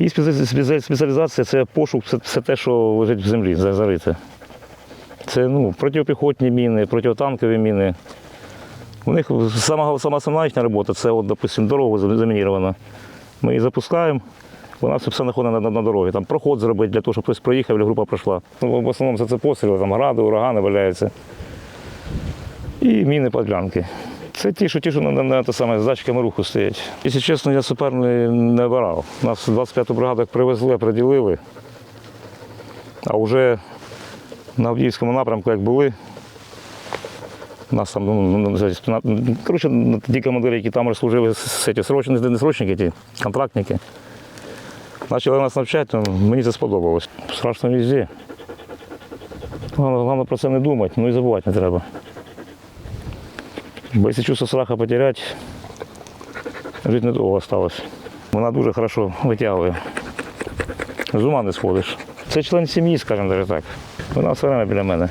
І спеці- спеці- спеціалізація це пошук, це все те, що лежить в землі, зарите. Це ну, протипіхотні міни, протитанкові міни. У них сама, сама їхня робота це, от, допустим, дорога замінірована. Ми її запускаємо, вона все, все знаходить на, на, на дорогі. Там проход зробити для того, щоб хтось проїхав, або група пройшла. Ну, в основному це, це постріли, там гради, урагани валяються. І міни подлянки. Це ті, що ті, що на, на, на те саме, з датчиками руху стоять. Якщо чесно, я супер не, обирав. Нас 25-ту бригаду як привезли, приділили. А вже на Авдіївському напрямку, як були, нас там, ну, ну, ну, коротше, ті командири, які там служили, срочні, не срочники, ті, контрактники. Почали нас навчати, мені це сподобалось. Страшно везде. Головне про це не думати, ну і забувати не треба. Бо якщо чувство страха потеряти, жити недовго осталось. Вона дуже хорошо витягує. З ума не сходиш. Це член сім'ї, скажімо так. Вона все время біля мене.